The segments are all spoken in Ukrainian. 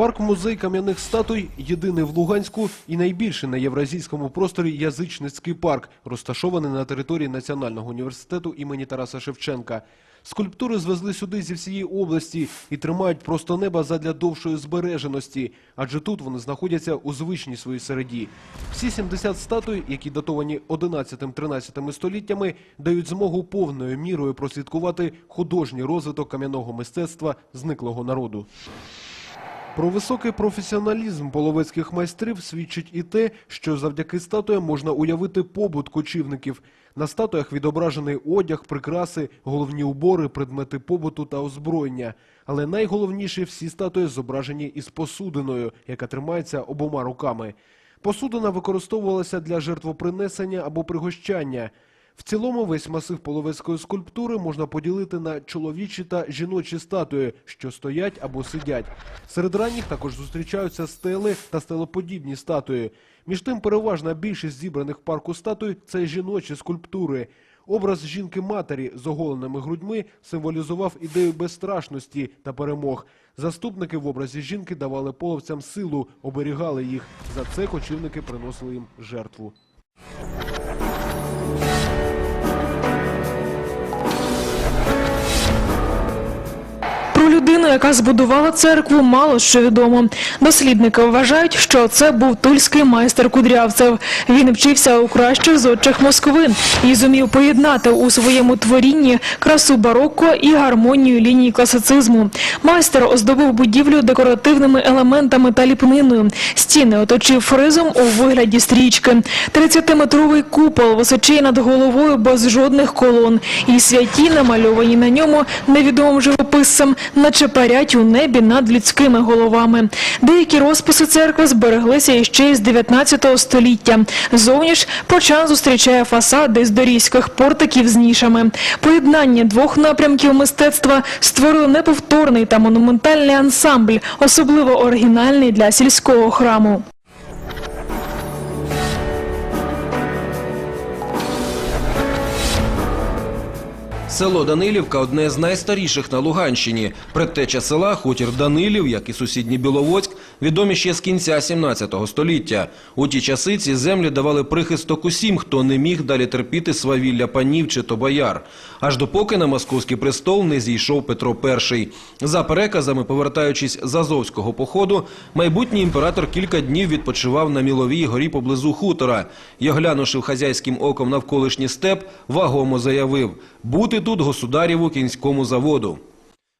Парк-музей кам'яних статуй єдиний в Луганську і найбільший на євразійському просторі язичницький парк, розташований на території Національного університету імені Тараса Шевченка. Скульптури звезли сюди зі всієї області і тримають просто неба задля довшої збереженості, адже тут вони знаходяться у звичній своїй середі. Всі 70 статуй, які датовані 11-13 століттями, дають змогу повною мірою прослідкувати художній розвиток кам'яного мистецтва зниклого народу. Про високий професіоналізм половецьких майстрів свідчить і те, що завдяки статуям можна уявити побут кочівників. На статуях відображений одяг, прикраси, головні убори, предмети побуту та озброєння. Але найголовніше всі статуї зображені із посудиною, яка тримається обома руками. Посудина використовувалася для жертвопринесення або пригощання. В цілому весь масив половецької скульптури можна поділити на чоловічі та жіночі статуї, що стоять або сидять. Серед ранніх також зустрічаються стели та стелоподібні статуї. Між тим, переважна більшість зібраних в парку статуй це жіночі скульптури. Образ жінки-матері з оголеними грудьми символізував ідею безстрашності та перемог. Заступники в образі жінки давали половцям силу, оберігали їх. За це кочівники приносили їм жертву. Людину, яка збудувала церкву, мало що відомо. Дослідники вважають, що це був тульський майстер Кудрявцев. Він вчився у кращих зодчих Москви і зумів поєднати у своєму творінні красу барокко і гармонію лінії класицизму. Майстер оздобив будівлю декоративними елементами та ліпниною. Стіни оточив фризом у вигляді стрічки. 30-метровий купол височить над головою без жодних колон. І святі, намальовані на ньому невідомим живописцем, наче парять у небі над людськими головами. Деякі розписи церкви збереглися іще із 19 століття. Зовні ж почан зустрічає фасади з дорізьких портиків з нішами. Поєднання двох напрямків мистецтва створило неповторний та монументальний ансамбль, особливо оригінальний для сільського храму. Село Данилівка одне з найстаріших на Луганщині. Предтеча села хутір Данилів, як і сусідній Біловодськ, відомі ще з кінця 17 століття. У ті часи ці землі давали прихисток усім, хто не міг далі терпіти свавілля панів чи то бояр. Аж допоки на московський престол не зійшов Петро І. За переказами, повертаючись з Азовського походу, майбутній імператор кілька днів відпочивав на Міловій горі поблизу хутора. І, оглянувши хазяйським оком навколишній степ, вагомо заявив – бути тут государєву кінському заводу.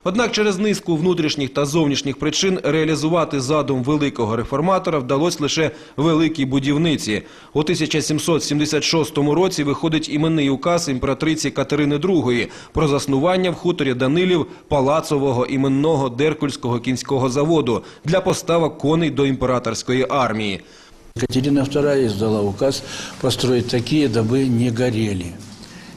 Однак через низку внутрішніх та зовнішніх причин реалізувати задум великого реформатора вдалося лише великій будівниці. У 1776 році виходить іменний указ імператриці Катерини II про заснування в хуторі Данилів палацового іменного Деркульського кінського заводу для поставок коней до імператорської армії. Екатерина II издала указ построить такие, дабы не горели.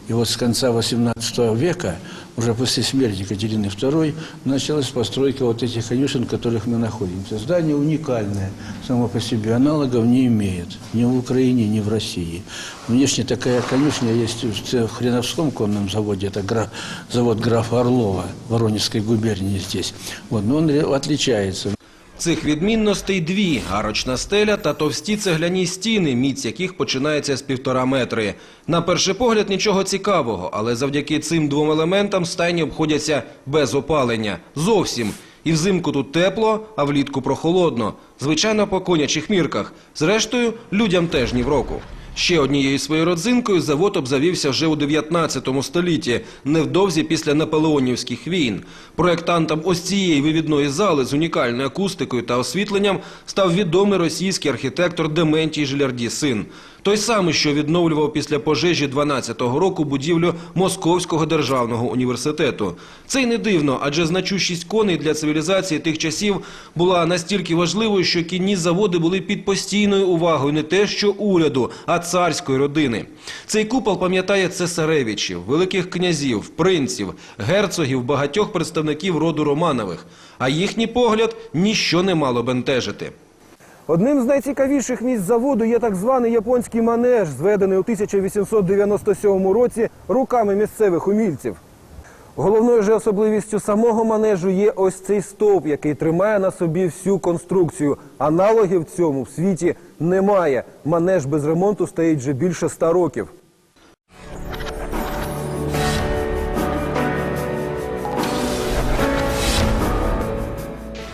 И вот с конца XVIII века, уже после смерти Екатерины II, началась постройка вот этих конюшен, в которых мы находимся. Здание уникальное, само по себе аналогов не имеет ни в Украине, ни в России. Внешне такая конюшня есть в Хреновском конном заводе, это гра- завод графа Орлова, Воронежской губернии здесь. Вот, но он ре- отличается. Цих відмінностей дві – арочна стеля та товсті цегляні стіни, міць яких починається з півтора метри. На перший погляд нічого цікавого, але завдяки цим двом елементам стайні обходяться без опалення. Зовсім. І взимку тут тепло, а влітку прохолодно. Звичайно, по конячих мірках. Зрештою, людям теж ні в року. Ще однією своєю родзинкою завод обзавівся вже у 19 столітті, невдовзі після наполеонівських війн. Проектантом ось цієї вивідної зали з унікальною акустикою та освітленням став відомий російський архітектор Дементій Жилярді син. Той самий, що відновлював після пожежі 12-го року будівлю Московського державного університету. Це й не дивно, адже значущість коней для цивілізації тих часів була настільки важливою, що кінні заводи були під постійною увагою не те, що уряду, а царської родини. Цей купол пам'ятає цесаревичів, великих князів, принців, герцогів, багатьох представників роду Романових. А їхній погляд ніщо не мало бентежити. Одним з найцікавіших місць заводу є так званий японський манеж, зведений у 1897 році руками місцевих умільців. Головною же особливістю самого манежу є ось цей стовп, який тримає на собі всю конструкцію. Аналогів цьому в світі немає. Манеж без ремонту стоїть вже більше ста років.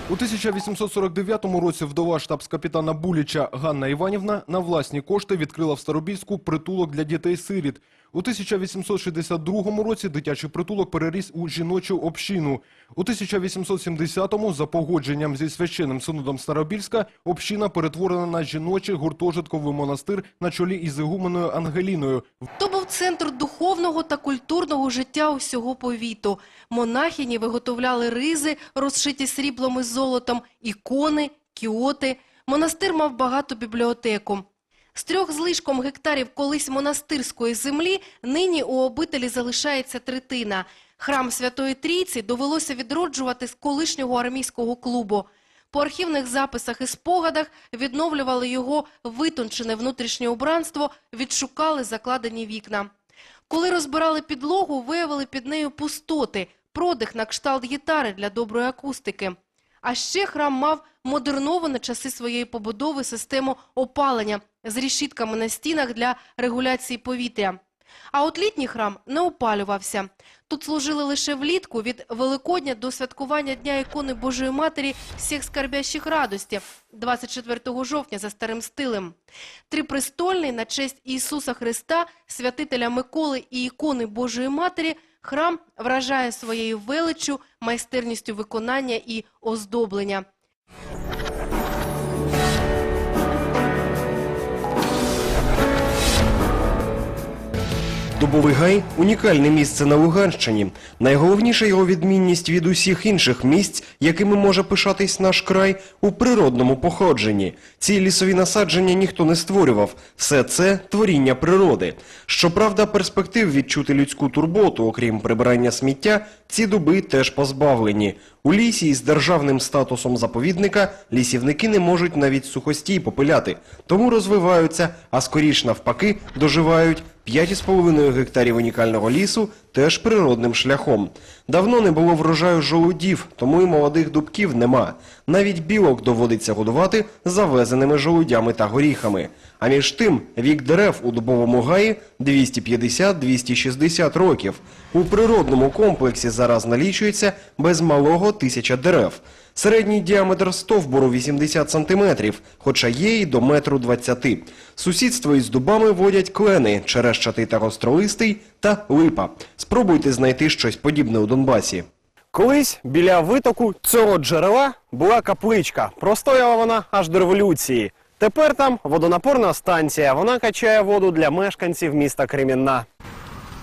У 1849 році вдова штабс-капітана Буліча Ганна Іванівна на власні кошти відкрила в Старобільську притулок для дітей-сиріт. У 1862 році дитячий притулок переріс у жіночу общину. У 1870-му за погодженням зі священним синодом Старобільська община перетворена на жіночий гуртожитковий монастир на чолі із ігуменою Ангеліною. То був центр духовного та культурного життя усього повіту. Монахині виготовляли ризи, розшиті сріблом і золотом, ікони, кіоти. Монастир мав багату бібліотеку. З трьох злишком гектарів колись монастирської землі нині у обителі залишається третина. Храм Святої Трійці довелося відроджувати з колишнього армійського клубу. По архівних записах і спогадах відновлювали його витончене внутрішнє убранство, відшукали закладені вікна. Коли розбирали підлогу, виявили під нею пустоти, продих на кшталт гітари для доброї акустики. А ще храм мав модернову на часи своєї побудови систему опалення з рішітками на стінах для регуляції повітря. А от літній храм не опалювався. Тут служили лише влітку від Великодня до святкування Дня ікони Божої Матері всіх скарбящих радості 24 жовтня за старим стилем. Трипрестольний на честь Ісуса Христа, святителя Миколи і ікони Божої Матері храм вражає своєю величчю, майстерністю виконання і оздоблення. Дубовий гай унікальне місце на Луганщині. Найголовніша його відмінність від усіх інших місць, якими може пишатись наш край, у природному походженні. Ці лісові насадження ніхто не створював. Все це творіння природи. Щоправда, перспектив відчути людську турботу, окрім прибирання сміття, ці дуби теж позбавлені. У лісі із державним статусом заповідника лісівники не можуть навіть сухостій попиляти, тому розвиваються, а скоріш навпаки доживають 5,5 гектарів унікального лісу теж природним шляхом. Давно не було врожаю жолудів, тому і молодих дубків нема. Навіть білок доводиться годувати завезеними жолудями та горіхами. А між тим, вік дерев у дубовому гаї 250-260 років. У природному комплексі зараз налічується без малого тисяча дерев. Середній діаметр стовбуру 80 см, хоча є і до метру 20. Сусідство із дубами водять клени, черещатий та гостролистий та липа. Спробуйте знайти щось подібне у Донбасі. Колись біля витоку цього джерела була капличка. Простояла вона аж до революції. Тепер там водонапорна станція. Вона качає воду для мешканців міста Кремінна.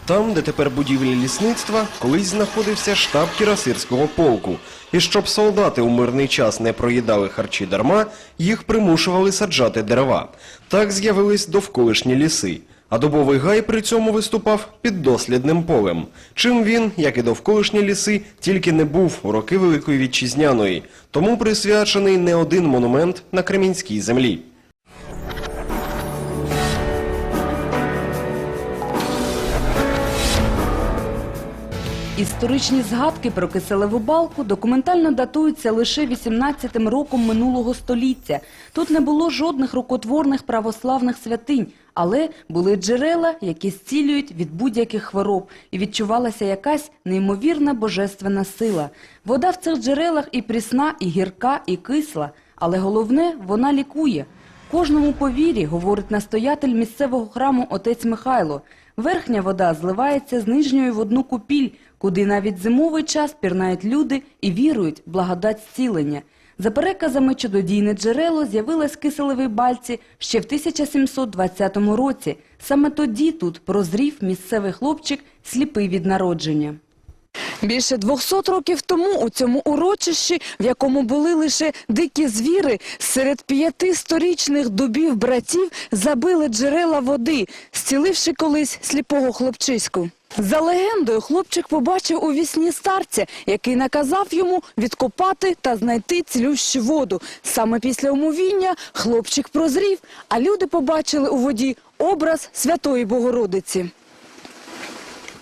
Там, де тепер будівлі лісництва, колись знаходився штаб Кірасирського полку. І щоб солдати у мирний час не проїдали харчі дарма, їх примушували саджати дерева. Так з'явились довколишні ліси. А дубовий гай при цьому виступав під дослідним полем. Чим він, як і довколишні ліси, тільки не був у роки Великої Вітчизняної. Тому присвячений не один монумент на Кремінській землі. Історичні згадки про киселеву балку документально датуються лише 18-м роком минулого століття. Тут не було жодних рукотворних православних святинь, але були джерела, які зцілюють від будь-яких хвороб, і відчувалася якась неймовірна божественна сила. Вода в цих джерелах і прісна, і гірка, і кисла, але головне – вона лікує. Кожному повірі, говорить настоятель місцевого храму отець Михайло, верхня вода зливається з нижньою в одну купіль, куди навіть зимовий час пірнають люди і вірують в благодать зцілення. За переказами, чудодійне джерело з'явилось в бальці ще в 1720 році. Саме тоді тут прозрів місцевий хлопчик, сліпий від народження. Більше 200 років тому у цьому урочищі, в якому були лише дикі звіри, серед п'яти сторічних дубів братів забили джерела води, зціливши колись сліпого хлопчиську. За легендою, хлопчик побачив у вісні старця, який наказав йому відкопати та знайти цілющу воду. Саме після умовіння хлопчик прозрів, а люди побачили у воді образ Святої Богородиці.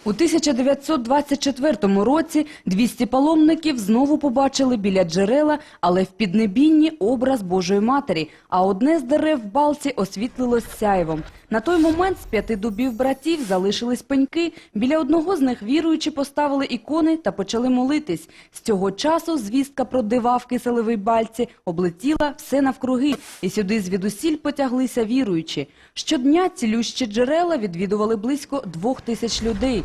У 1924 році 200 паломників знову побачили біля джерела, але в піднебінні образ Божої Матері, а одне з дерев в балці освітлилось сяйвом. На той момент з п'яти дубів братів залишились пеньки. Біля одного з них віруючі поставили ікони та почали молитись. З цього часу звістка про дива в киселевій бальці облетіла все навкруги, і сюди звідусіль потяглися віруючі. Щодня цілющі джерела відвідували близько двох тисяч людей.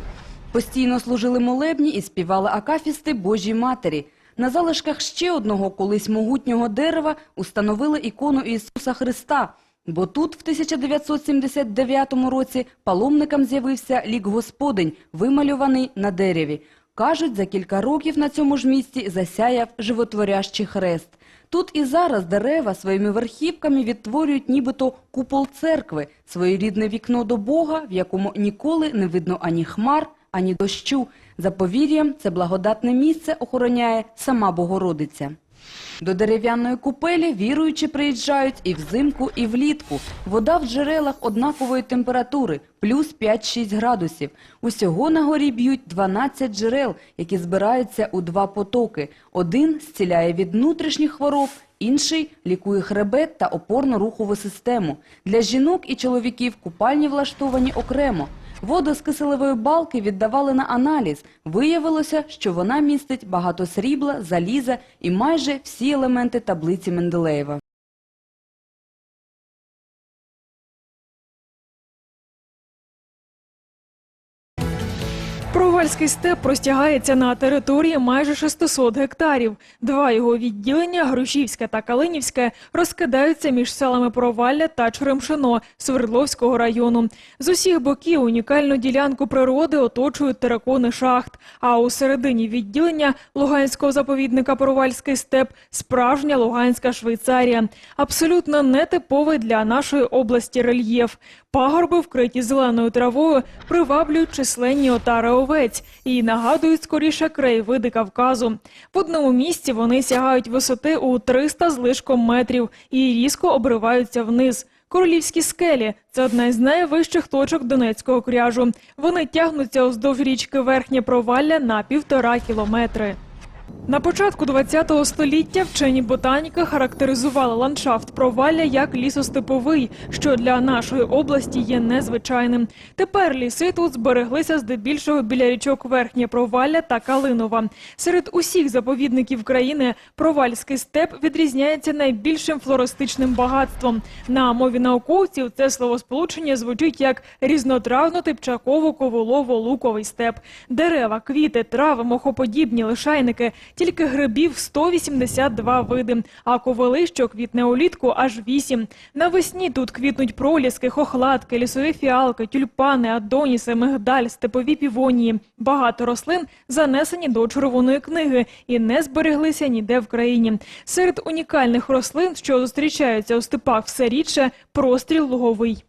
Постійно служили молебні і співали акафісти Божій Матері. На залишках ще одного колись могутнього дерева установили ікону Ісуса Христа. Бо тут, в 1979 році, паломникам з'явився лік Господень, вималюваний на дереві. Кажуть, за кілька років на цьому ж місці засяяв животворящий хрест. Тут і зараз дерева своїми верхівками відтворюють нібито купол церкви, своєрідне вікно до Бога, в якому ніколи не видно ані хмар, ані дощу. За повір'ям, це благодатне місце охороняє сама Богородиця. До дерев'яної купелі віруючі приїжджають і взимку, і влітку. Вода в джерелах однакової температури – плюс 5-6 градусів. Усього на горі б'ють 12 джерел, які збираються у два потоки. Один зціляє від внутрішніх хвороб, інший лікує хребет та опорно-рухову систему. Для жінок і чоловіків купальні влаштовані окремо. Воду з киселевої балки віддавали на аналіз. Виявилося, що вона містить багато срібла, заліза і майже всі елементи таблиці Менделеєва. Провальський степ простягається на території майже 600 гектарів. Два його відділення, Грушівське та Калинівське, розкидаються між селами Провалля та Черемшино Свердловського району. З усіх боків унікальну ділянку природи оточують теракони шахт. А у середині відділення Луганського заповідника Провальський степ справжня Луганська Швейцарія. Абсолютно нетиповий для нашої області рельєф. Пагорби, вкриті зеленою травою, приваблюють численні отари овець і нагадують скоріше краєвиди Кавказу. В одному місці вони сягають висоти у 300 з лишком метрів і різко обриваються вниз. Королівські скелі це одна із найвищих точок Донецького кряжу. Вони тягнуться уздовж річки Верхнє Провалля на півтора кілометри. На початку ХХ століття вчені ботаніки характеризували ландшафт провалля як лісостеповий, що для нашої області є незвичайним. Тепер ліси тут збереглися здебільшого біля річок Верхнє Провалля та Калинова. Серед усіх заповідників країни провальський степ відрізняється найбільшим флористичним багатством. На мові науковців це словосполучення звучить як різнотравно-типчаково-коволово-луковий степ. Дерева, квіти, трави, мохоподібні, лишайники – тільки грибів 182 види, а ковили, що квітне улітку, аж 8. Навесні тут квітнуть проліски, хохлатки, лісові фіалки, тюльпани, адоніси, мигдаль, степові півонії. Багато рослин занесені до червоної книги і не збереглися ніде в країні. Серед унікальних рослин, що зустрічаються у степах все рідше, простріл луговий.